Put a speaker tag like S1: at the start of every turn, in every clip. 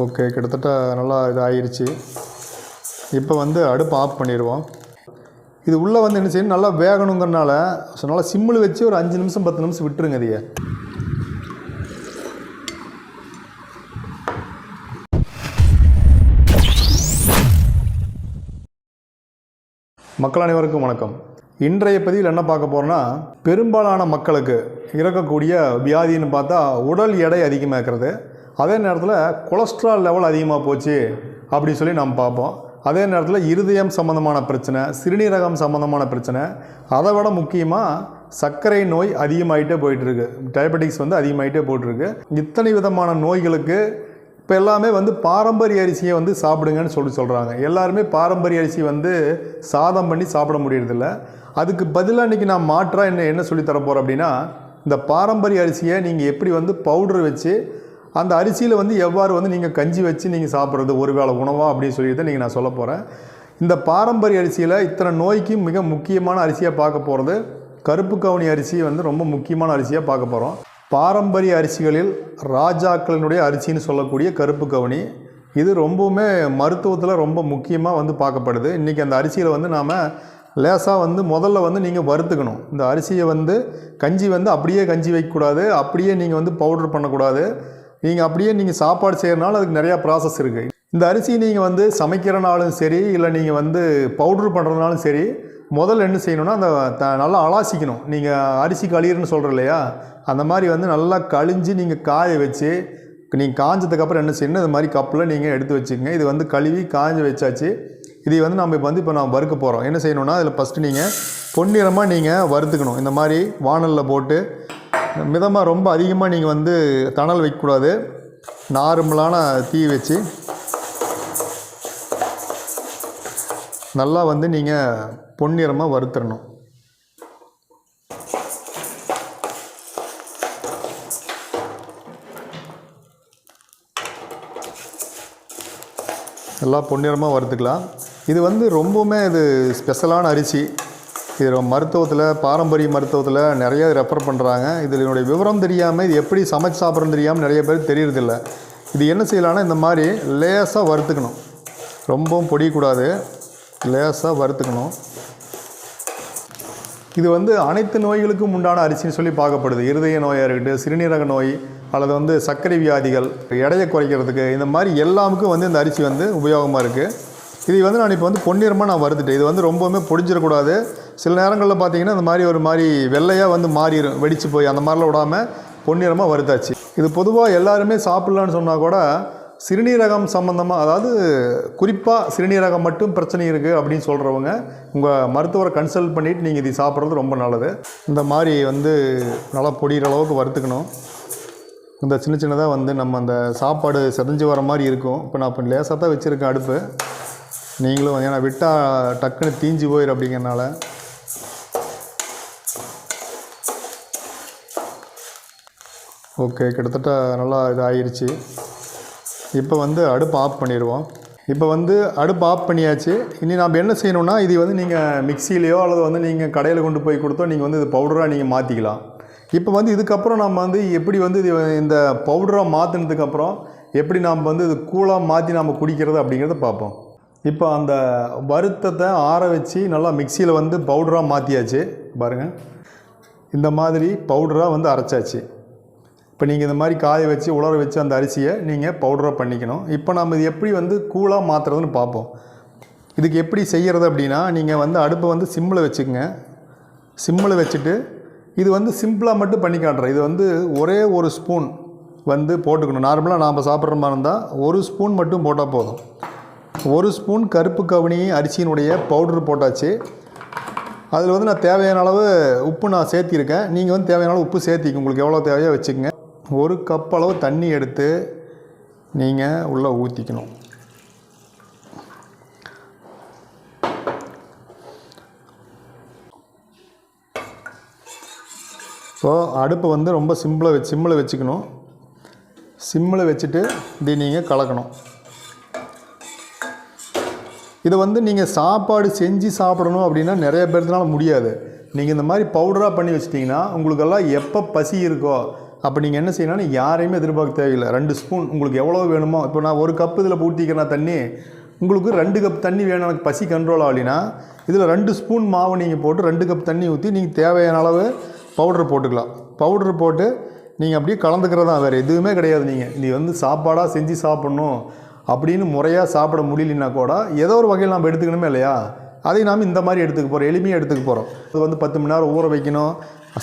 S1: Okay கிட்டத்தட்ட நல்லா இது இப்போ வந்து அடுப்பு ஆஃப் பண்ணிடுவோம் இது உள்ளே வந்து என்ன செய்யணும்? நல்லா வேகணுங்கிறனால ஸோ நல்லா சிம்மில் வச்சு ஒரு அஞ்சு நிமிஷம் பத்து நிமிஷம் விட்டுருங்க இதைய. மக்கள் அனைவருக்கும் வணக்கம். இன்றைய பதிவில் என்ன பார்க்க போகிறோன்னா பெரும்பாலான மக்களுக்கு இறக்கக்கூடிய வியாதின்னு பார்த்தா உடல் எடை அதிகமாக இருக்கிறது அதே நேரத்தில் கொலஸ்ட்ரால் லெவல் அதிகமாக போச்சு அப்படின்னு சொல்லி நம்ம பார்ப்போம். அதே நேரத்தில் இருதயம் சம்மந்தமான பிரச்சனை சிறுநீரகம் சம்மந்தமான பிரச்சனை அதை விட முக்கியமாக சர்க்கரை நோய் அதிகமாகிட்டே போயிட்டுருக்கு. டயபெட்டிக்ஸ் வந்து அதிகமாகிட்டே போயிட்டுருக்கு இத்தனை விதமான நோய்களுக்கு இப்போ எல்லாமே வந்து பாரம்பரிய அரிசியை வந்து சாப்பிடுங்கன்னு சொல்லி சொல்கிறாங்க எல்லாருமே பாரம்பரிய அரிசி வந்து சாதம் பண்ணி சாப்பிட முடியறதில்ல. அதுக்கு பதிலாக இன்றைக்கி நான் மாற்றாக என்ன என்ன சொல்லித்தரப்போகிறேன் அப்படின்னா இந்த பாரம்பரிய அரிசியை நீங்கள் எப்படி வந்து பவுடர் வச்சு அந்த அரிசியில் வந்து எவ்வாறு வந்து நீங்கள் கஞ்சி வச்சு நீங்கள் சாப்பிட்றது? ஒரு வேளை உணவா அப்படின்னு சொல்லி தான் நீங்கள் நான் சொல்ல போகிறேன் இந்த பாரம்பரிய அரிசியில் இத்தனை நோய்க்கு மிக முக்கியமான அரிசியாக பார்க்க போகிறது கருப்பு கவுனி அரிசி வந்து ரொம்ப முக்கியமான அரிசியாக பார்க்க போகிறோம் பாரம்பரிய அரிசிகளில் ராஜாக்களினுடைய அரிசின்னு சொல்லக்கூடிய கருப்பு கவுனி. இது ரொம்பவுமே மருத்துவத்தில் ரொம்ப முக்கியமாக வந்து பார்க்கப்படுது. இன்றைக்கி அந்த அரிசியில் வந்து நாம் லேசாக வந்து முதல்ல வந்து நீங்கள் வறுத்துக்கணும். இந்த அரிசியை வந்து கஞ்சி வந்து அப்படியே கஞ்சி வைக்கக்கூடாது அப்படியே நீங்கள் வந்து பவுடர் பண்ணக்கூடாது நீங்கள் அப்படியே நீங்கள் சாப்பாடு செய்கிறனால அதுக்கு நிறையா ப்ராசஸ் இருக்குது இந்த அரிசி நீங்கள் வந்து சமைக்கிறனாலும் சரி இல்லை நீங்கள் வந்து பவுட்ரு பண்ணுறதுனாலும் சரி முதல்ல என்ன செய்யணும்னா அந்த த நல்லா அலாசிக்கணும். நீங்கள் அரிசி கழியர்னு சொல்கிற இல்லையா? அந்த மாதிரி வந்து நல்லா கழிஞ்சு நீங்கள் காய வச்சு நீங்கள் காஞ்சதுக்கப்புறம் என்ன செய்யணும் இது மாதிரி கப்பில் நீங்கள் எடுத்து வச்சுக்கோங்க. இது வந்து கழுவி காஞ்ச வச்சாச்சு. இதை வந்து நம்ம இப்போ வந்து இப்போ நான் வறுக்க போகிறோம் என்ன செய்யணும்னா இதில் ஃபஸ்ட்டு நீங்கள் பொன்னிறமாக நீங்கள் வறுத்துக்கணும். இந்த மாதிரி வானலில் போட்டு மிதமாக ரொம்ப அதிகமாக நீங்கள் வந்து தணல் வைக்கக்கூடாது. நார்மலான தீ வச்சு. நல்லா வந்து நீங்கள் பொன்னிறமாக வறுத்துடணும் நல்லா பொன்னிறமாக வறுத்துக்கலாம். இது வந்து ரொம்பவுமே இது ஸ்பெஷலான அரிசி. இது மருத்துவத்தில் பாரம்பரிய மருத்துவத்தில் நிறைய ரெஃபர் பண்ணுறாங்க இதில் என்னுடைய விவரம் தெரியாமல் இது எப்படி சமைச்சு சாப்பிட்றன்னு தெரியாமல் நிறைய பேர் தெரியறதில்ல. இது என்ன செய்யலான்னா இந்த மாதிரி லேசாக வறுத்துக்கணும். ரொம்பவும் பொடியக்கூடாது. லேசாக வறுத்துக்கணும். இது வந்து அனைத்து நோய்களுக்கும் உண்டான அரிசின்னு சொல்லி பார்க்கப்படுது. இருதய நோயாக இருக்கட்டும் சிறுநீரக நோய் அல்லது வந்து சர்க்கரை வியாதிகள் எடையை குறைக்கிறதுக்கு இந்த மாதிரி எல்லாமுக்கும் வந்து இந்த அரிசி வந்து உபயோகமாக இருக்குது இது வந்து நான் இப்போ வந்து பொன்னிறமாக நான் வருத்துட்டேன் இது வந்து ரொம்பவுமே பொடிஞ்சிடக்கூடாது. சில நேரங்களில் பார்த்தீங்கன்னா இந்த மாதிரி ஒரு மாதிரி வெள்ளையாக வந்து மாறிடும் வெடித்து போய் அந்த மாதிரிலாம் விடாமல் பொன்னிறமாக வருதாச்சு இது பொதுவாக எல்லாருமே சாப்பிட்லான்னு சொன்னால் கூட சிறுநீரகம் சம்மந்தமாக அதாவது குறிப்பாக சிறுநீரகம் மட்டும் பிரச்சனை இருக்குது அப்படின்னு சொல்கிறவங்க உங்கள் மருத்துவரை கன்சல்ட் பண்ணிவிட்டு நீங்கள் இது சாப்பிட்றது ரொம்ப நல்லது. இந்த மாதிரி வந்து நல்லா பொடிகிற அளவுக்கு வறுத்துக்கணும். இந்த சின்ன சின்னதாக வந்து நம்ம அந்த சாப்பாடு செதஞ்சு வர மாதிரி இருக்கும். இப்போ நான் இப்போ லேசாக தான் வச்சுருக்கேன் அடுப்பு. நீங்களும் ஏன்னா விட்டால் டக்குன்னு தீஞ்சு போயிடும் அப்படிங்கிறனால ஓகே கிட்டத்தட்ட நல்லா இது இப்போ வந்து அடுப்பு ஆஃப் பண்ணிடுவோம். இப்போ வந்து அடுப்பு ஆஃப் பண்ணியாச்சு. இனி நாம் என்ன செய்யணும்னா இது வந்து நீங்கள் மிக்சிலேயோ அல்லது வந்து நீங்கள் கடையில் கொண்டு போய் கொடுத்தோ நீங்கள் வந்து இது பவுடராக நீங்கள் மாற்றிக்கலாம் இப்போ வந்து இதுக்கப்புறம் நம்ம வந்து எப்படி வந்து இது இந்த பவுடராக மாற்றினதுக்கப்புறம் எப்படி நாம் வந்து இது கூலாக மாற்றி நாம் குடிக்கிறது அப்படிங்கிறத பார்ப்போம். இப்போ அந்த வருத்தத்தை ஆற வச்சு நல்லா மிக்சியில் வந்து பவுடராக மாற்றியாச்சு பாருங்கள் இந்த மாதிரி பவுடராக வந்து அரைச்சாச்சு. இப்போ நீங்கள் இந்த மாதிரி காய வச்சு உலர வச்சு அந்த அரிசியை நீங்கள் பவுடராக பண்ணிக்கணும். இப்போ நம்ம இது எப்படி வந்து கூலாக மாற்றுறதுன்னு பார்ப்போம். இதுக்கு எப்படி செய்கிறது அப்படின்னா நீங்கள் வந்து அடுப்பை வந்து சிம்மில் வச்சுக்கோங்க. சிம்மில் வச்சுட்டு இது வந்து சிம்பிளாக மட்டும் பண்ணி காட்டுறேன். இது வந்து ஒரே ஒரு ஸ்பூன் வந்து போட்டுக்கணும். நார்மலாக நாம் சாப்பிட்ற மாதிரி இருந்தால் ஒரு ஸ்பூன் மட்டும் போட்டால் போதும். ஒரு ஸ்பூன் கருப்பு கவுனி அரிசியினுடைய பவுடர் போட்டாச்சு. அதில் வந்து நான் தேவையான அளவு உப்பு நான் சேர்த்திருக்கேன். நீங்கள் வந்து தேவையான அளவு உப்பு சேர்த்திக்க உங்களுக்கு எவ்வளோ தேவையோ வச்சுக்கோங்க. ஒரு கப் அளவு தண்ணி எடுத்து நீங்கள் உள்ளே ஊற்றிக்கணும் ஸோ அடுப்பை வந்து ரொம்ப சிம்பிளாக வச்சு சிம்மில் வச்சுக்கணும். சிம்மில் வச்சுட்டு இதை நீங்கள் கலக்கணும். இதை வந்து நீங்கள் சாப்பாடு செஞ்சு சாப்பிடணும் அப்படின்னா நிறைய பேர்த்துனால முடியாது. நீங்கள் இந்த மாதிரி பவுடராக பண்ணி வச்சிட்டிங்கன்னா உங்களுக்கெல்லாம் எப்போ பசி இருக்கோ அப்போ நீங்கள் என்ன செய்யணும்னா யாரையுமே எதிர்பார்க்க தேவையில்லை. ரெண்டு ஸ்பூன் உங்களுக்கு எவ்வளோ வேணுமோ இப்போ நான் ஒரு கப்பு இதில் ஊற்றிக்கிறேன் தண்ணி உங்களுக்கு ரெண்டு கப் தண்ணி வேணும் எனக்கு பசி கண்ட்ரோல் ஆகலைன்னா இதில் ரெண்டு ஸ்பூன் மாவு நீங்கள் போட்டு ரெண்டு கப் தண்ணி ஊற்றி நீங்கள் தேவையான அளவு பவுடர் போட்டுக்கலாம். பவுடர் போட்டு நீங்கள் அப்படியே கலந்துக்கிறதா வேறு எதுவுமே கிடையாது நீங்கள் நீ வந்து சாப்பாடாக செஞ்சு சாப்பிட்ணும் அப்படின்னு முறையாக சாப்பிட முடியலன்னா கூட ஏதோ ஒரு வகையில் நம்ம எடுத்துக்கணுமே இல்லையா? அதை நாம் இந்த மாதிரி எடுத்துக்க போகிறோம் எளிமையாக எடுத்துக்க போகிறோம் இது வந்து பத்து மணி நேரம் ஊற வைக்கணும்.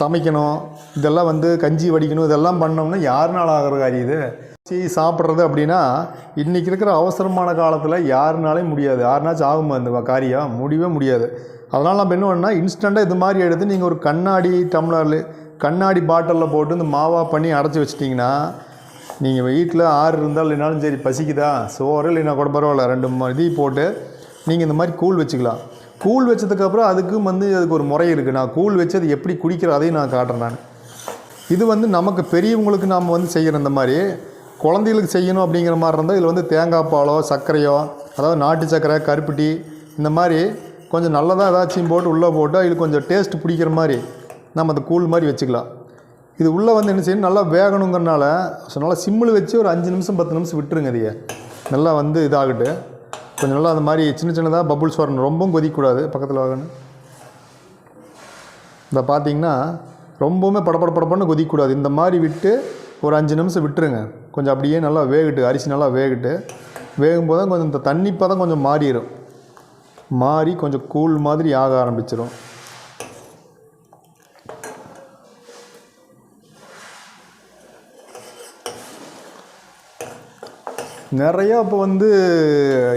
S1: சமைக்கணும் இதெல்லாம் வந்து கஞ்சி வடிக்கணும் இதெல்லாம் பண்ணோம்னா யாருனால ஆகிற காரியம் இது? சீ சாப்பிட்றது அப்படின்னா இன்றைக்கி இருக்கிற அவசரமான காலத்தில் யாருனாலையும் முடியாது. யாருனாச்சும் ஆகுமா இந்த காரியம்? முடியவே முடியாது. அதனால் நம்ம என்ன பண்ணால் இன்ஸ்டண்ட்டாக இது மாதிரி எடுத்து நீங்கள் ஒரு கண்ணாடி டம்ளரில் கண்ணாடி பாட்டிலில் போட்டு இந்த மாவாக பண்ணி அடைச்சி வச்சிட்டிங்கன்னா நீங்கள் வீட்டில் ஆறு இருந்தால் இல்லைனாலும் சரி பசிக்குதா? சோறு இல்லைன்னா கூட பரவாயில்ல. ரெண்டு ம- இதையும் போட்டு நீங்கள் இந்த மாதிரி கூழ் வச்சுக்கலாம். கூழ் வச்சதுக்கப்புறம் அதுக்கும் வந்து அதுக்கு ஒரு முறை இருக்குது நான் கூழ் வச்சு அது எப்படி குடிக்கிற அதையும் நான் காட்டுறேன் நான். இது வந்து நமக்கு பெரியவங்களுக்கு நாம் வந்து செய்கிற இந்த மாதிரி குழந்தைகளுக்கு செய்யணும் அப்படிங்கிற மாதிரி இருந்தால் இதில் வந்து தேங்காய் பாலோ சர்க்கரையோ அதாவது நாட்டு சர்க்கரை கருப்பட்டி இந்த மாதிரி கொஞ்சம் நல்லதாக ஏதாச்சும் போட்டு உள்ளே போட்டு அதில் கொஞ்சம் டேஸ்ட் பிடிக்கிற மாதிரி நம்ம அந்த கூழ் மாதிரி வச்சுக்கலாம். இது உள்ளே வந்து என்ன செய்யணும் நல்லா வேகணுங்கிறனால ஸோ நல்லா சிம்மில் வச்சு ஒரு அஞ்சு நிமிஷம் பத்து நிமிஷம் விட்டுருங்க இதைய. நல்லா வந்து இதாகட்டு கொஞ்சம் நல்லா அந்த மாதிரி சின்ன சின்னதாக பபுள்ஸ் வரணும். ரொம்பவும் கொதிக்கக்கூடாது பக்கத்தில் வாங்கணும் இந்த பார்த்தீங்கன்னா ரொம்பவுமே படபட படப்படன்னு கொதிக்கக்கூடாது. இந்த மாதிரி விட்டு ஒரு அஞ்சு நிமிஷம் விட்டுருங்க. கொஞ்சம் அப்படியே நல்லா வேகட்டு. அரிசி நல்லா வேகட்டு. வேகும்போது தான் கொஞ்சம் இந்த தண்ணி பதம் கொஞ்சம் மாறிடும் மாறி கொஞ்சம் கூழ் மாதிரி ஆக ஆரம்பிச்சிடும் நிறையா இப்போ வந்து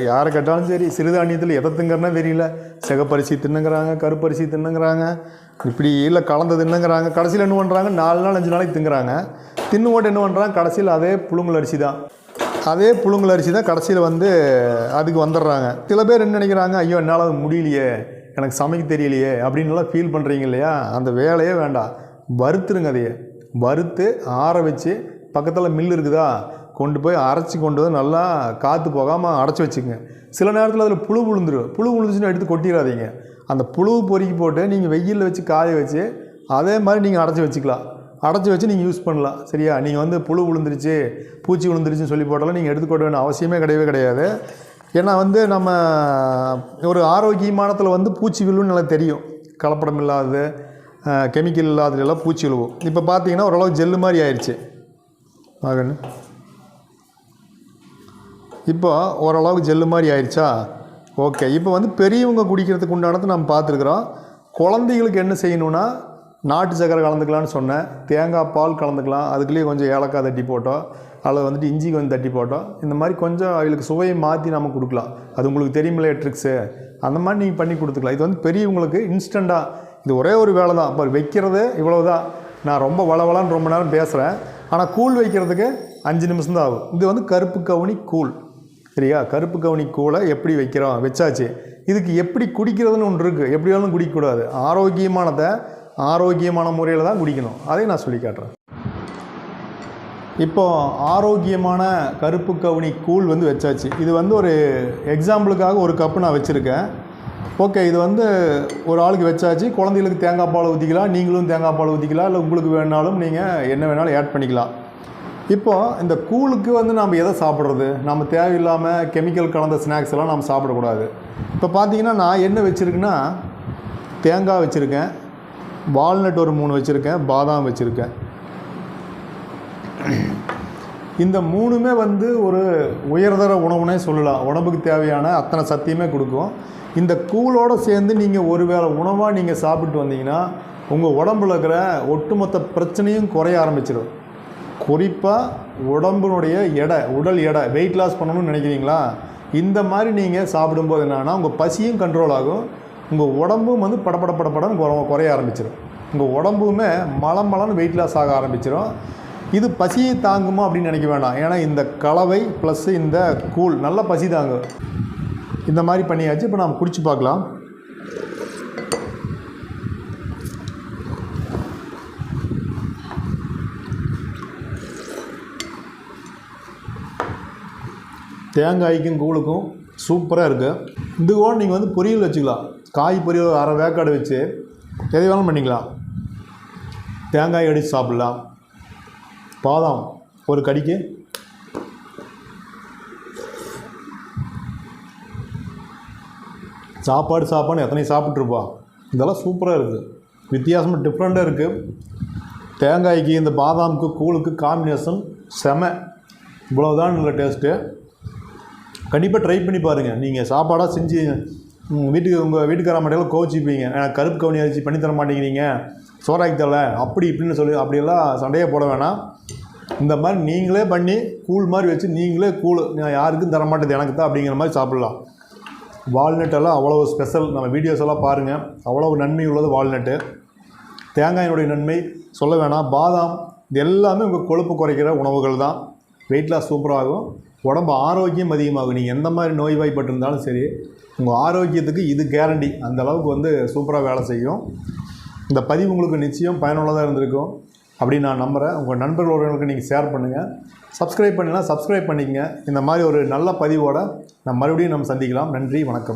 S1: யாரை கேட்டாலும் சரி சிறுதானியத்தில் எதை திங்கறனே தெரியல. சிகப்பரிசி தின்னுங்கிறாங்க கருப்பரிசி தின்னுங்கிறாங்க இப்படி இல்லை கலந்து தின்னுங்கிறாங்க கடைசியில் என்ன பண்ணுறாங்க நாலு நாள் அஞ்சு நாளைக்கு திங்குறாங்க தின்னு போட்டு என்ன பண்ணுறாங்க கடைசியில் அதே புழுங்கல் அரிசி தான். அதே புழுங்கல் அரிசி தான் கடைசியில் வந்து அதுக்கு வந்துடுறாங்க. சில பேர் என்ன நினைக்கிறாங்க ஐயோ என்னால் அது முடியலையே எனக்கு சமைக்க தெரியலையே அப்படின்லாம் ஃபீல் பண்ணுறீங்க இல்லையா? அந்த வேலையே வேண்டாம். வறுத்துருங்க அதையே. வறுத்து ஆற வச்சு பக்கத்தில் மில் இருக்குதா? கொண்டு போய் அரைச்சி கொண்டு வந்து நல்லா காற்று போகாமல் அடைச்சி வச்சுக்கோங்க. சில நேரத்தில் அதில் புழு விழுந்துரும். புழு விழுந்துச்சுன்னு எடுத்து கொட்டிடாதீங்க அந்த புழு பொறுக்கி போட்டு நீங்கள் வெயிலில் வச்சு காய வச்சு அதே மாதிரி நீங்கள் அடைச்சி வச்சுக்கலாம். அடைச்சி வச்சு நீங்கள் யூஸ் பண்ணலாம். சரியா? நீங்கள் வந்து புழு விழுந்துருச்சு பூச்சி விழுந்துருச்சுன்னு சொல்லி போட்டாலும் நீங்கள் எடுத்துக்கொள்ள வேண்டிய அவசியமே கிடையவே கிடையாது. ஏன்னா வந்து நம்ம ஒரு ஆரோக்கியமானத்தில் வந்து பூச்சி விழுன்னு நல்லா தெரியும். கலப்படம் இல்லாதது கெமிக்கல் இல்லாததுலாம் பூச்சி விழுவும். இப்போ பார்த்தீங்கன்னா ஓரளவு ஜெல்லு மாதிரி ஆயிடுச்சு ஆகணும் இப்போ ஓரளவுக்கு ஜெல்லு மாதிரி ஆயிடுச்சா ஓகே. இப்போ வந்து பெரியவங்க குடிக்கிறதுக்கு உண்டானது நம்ம பார்த்துருக்குறோம். குழந்தைகளுக்கு என்ன செய்யணும்னா நாட்டு சக்கரை கலந்துக்கலாம்னு சொன்னேன். தேங்காய் பால் கலந்துக்கலாம். அதுக்குள்ளேயே கொஞ்சம் ஏலக்காய் தட்டி போட்டோம். அல்லது வந்துட்டு இஞ்சி கொஞ்சம் தட்டி போட்டோம். இந்த மாதிரி கொஞ்சம் அவங்களுக்கு சுவையை மாற்றி நம்ம கொடுக்கலாம். அது உங்களுக்கு தெரியுமில்ல ட்ரிக்ஸு அந்த மாதிரி நீங்கள் பண்ணி கொடுத்துக்கலாம். இது வந்து பெரியவங்களுக்கு இன்ஸ்டண்ட்டாக இது ஒரே ஒரு வேலை தான். இப்போ வைக்கிறது இவ்வளோ தான் நான் ரொம்ப வளவலான்னு ரொம்ப நேரம் பேசுகிறேன் ஆனால் கூழ் வைக்கிறதுக்கு அஞ்சு நிமிஷம் தான் ஆகும். இது வந்து கருப்பு கவுனி கூழ். சரியா கருப்பு கவுனி கூழை எப்படி வைக்கிறோம்? வச்சாச்சு. இதுக்கு எப்படி குடிக்கிறதுன்னு ஒன்று இருக்குது எப்படி குடிக்கக்கூடாது. ஆரோக்கியமானதை ஆரோக்கியமான முறையில் தான் குடிக்கணும். அதையும் நான் சொல்லி காட்டுறேன். இப்போ ஆரோக்கியமான கருப்பு கவுனி கூழ் வந்து வச்சாச்சு. இது வந்து ஒரு எக்ஸாம்பிளுக்காக ஒரு கப்பு நான் வச்சுருக்கேன். ஓகே இது வந்து ஒரு ஆளுக்கு வச்சாச்சு. குழந்தைகளுக்கு தேங்காய் பால் ஊற்றிக்கலாம் நீங்களும் தேங்காய் பால் ஊற்றிக்கலாம் இல்லை உங்களுக்கு வேணாலும் நீங்கள் என்ன வேணாலும் ஆட் பண்ணிக்கலாம். இப்போ இந்த கூழுக்கு வந்து நம்ம எதை சாப்பிட்றது? நம்ம தேவையில்லாமல் கெமிக்கல் கலந்த ஸ்நாக்ஸ் எல்லாம் நம்ம சாப்பிடக்கூடாது. இப்போ பார்த்தீங்கன்னா நான் என்ன வச்சுருக்கேன்னா தேங்காய் வச்சுருக்கேன் வால்நட் ஒரு மூணு வச்சுருக்கேன் பாதாம் வச்சுருக்கேன். இந்த மூணுமே வந்து ஒரு உயர்தர உணவுனே சொல்லலாம். உடம்புக்கு தேவையான அத்தனை சத்தியமே கொடுக்கும். இந்த கூழோடு சேர்ந்து நீங்கள் ஒரு வேளை உணவாக நீங்கள் சாப்பிட்டு வந்தீங்கன்னா உங்கள் உடம்புல இருக்கிற ஒட்டுமொத்த பிரச்சனையும் குறைய ஆரம்பிச்சிடும் குறிப்பாக உடம்புனுடைய எடை உடல் எடை வெயிட் லாஸ் பண்ணணும்னு நினைக்கிறீங்களா? இந்த மாதிரி நீங்கள் சாப்பிடும்போது என்னென்னா உங்கள் பசியும் கண்ட்ரோல் ஆகும். உங்கள் உடம்பும் வந்து படபட படப்படன்னு குறை குறைய ஆரம்பிச்சிடும் உங்கள் உடம்புமே மலம் மலம்னு வெயிட் லாஸ் ஆக ஆரம்பிச்சிடும் இது பசியை தாங்குமா அப்படின்னு நினைக்க வேண்டாம். ஏன்னா இந்த கலவை ப்ளஸ் இந்த கூழ் நல்ல பசி தாங்கும். இந்த மாதிரி பண்ணியாச்சு இப்போ நாம் குடிச்சு பார்க்கலாம். தேங்காய்க்கும் கூழுக்கும் சூப்பராக இருக்குது இது கூட நீங்கள் வந்து பொரியல் வச்சுக்கலாம். காய் பொரியல் அரை வேக்காடு வச்சு எதை வேணாலும் பண்ணிக்கலாம். தேங்காய் அடித்து சாப்பிட்லாம். பாதாம் ஒரு கடிக்கு. சாப்பாடு சாப்பாடு எத்தனை சாப்பிட்ருப்பா இதெல்லாம் சூப்பராக இருக்குது வித்தியாசமாக டிஃப்ரெண்ட்டாக இருக்குது தேங்காய்க்கு இந்த பாதாமுக்கு கூழுக்கு காம்பினேஷன் செம. இவ்வளோதான் நல்ல டேஸ்ட்டு கண்டிப்பாக ட்ரை பண்ணி பாருங்கள் நீங்கள் சாப்பாடாக செஞ்சு வீட்டுக்கு உங்கள் வீட்டுக்கார மாட்டையெல்லாம் கோச்சிப்பீங்க எனக்கு கருப்பு கவனி அரிசி பண்ணி தர மாட்டேங்கிறீங்க. சோறாக்கி தரல. அப்படி இப்படின்னு சொல்லி அப்படியெல்லாம் சண்டையே போட வேணாம். இந்த மாதிரி நீங்களே பண்ணி கூழ் மாதிரி வச்சு நீங்களே கூழ் நான் யாருக்கும் தர மாட்டேது. எனக்கு தான் அப்படிங்கிற மாதிரி சாப்பிட்லாம். வால்நட் எல்லாம் அவ்வளோ ஸ்பெஷல் நம்ம வீடியோஸ் எல்லாம் பாருங்கள் அவ்வளோ நன்மை உள்ளது வால்நட்டு. தேங்காயினுடைய நன்மை சொல்ல வேணாம். பாதாம் இது எல்லாமே உங்கள் கொழுப்பு குறைக்கிற உணவுகள் தான். வெயிட் லாஸ் சூப்பராகும் உடம்பு ஆரோக்கியம் அதிகமாகும். நீங்கள் எந்த மாதிரி நோய்வாய்ப்பட்டிருந்தாலும் சரி உங்கள் ஆரோக்கியத்துக்கு இது கேரண்டி அந்த அளவுக்கு வந்து சூப்பராக வேலை செய்யும். இந்த பதிவு உங்களுக்கு நிச்சயம் பயனுள்ளதாக இருந்திருக்கும். அப்படின்னு நான் நம்புகிறேன் உங்கள் நண்பர்கள் உறவினர்களுக்கு நீங்கள் ஷேர் பண்ணுங்கள் சப்ஸ்கிரைப் பண்ணினா சப்ஸ்கிரைப் பண்ணிக்கங்க. இந்த மாதிரி ஒரு நல்ல பதிவோடு நம்ம மறுபடியும் நம்ம சந்திக்கலாம். நன்றி வணக்கம்.